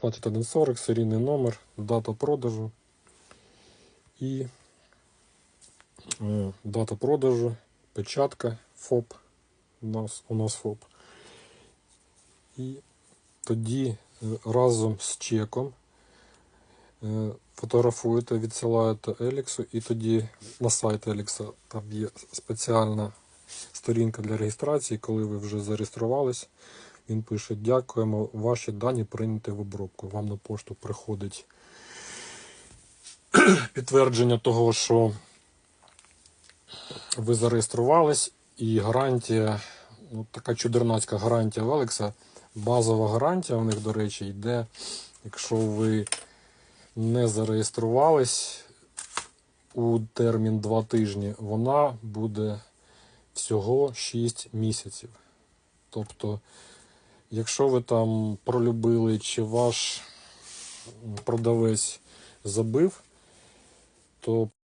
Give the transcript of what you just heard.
1540, серійний номер, дата продажу і е, дата продажу, печатка ФОП. У нас, у нас ФОП. І тоді е, разом з чеком е, фотографуєте, відсилаєте Еліксу, і тоді на сайт Елікса там є спеціальна сторінка для реєстрації, коли ви вже зареєструвались. Він пише: Дякуємо, ваші дані прийняті в обробку. Вам на пошту приходить підтвердження того, що ви зареєструвались, і гарантія, ну, така чудернацька гарантія в Елекса. Базова гарантія у них, до речі, йде, якщо ви не зареєструвались у термін 2 тижні, вона буде всього 6 місяців. Тобто, якщо ви там пролюбили, чи ваш продавець забив, то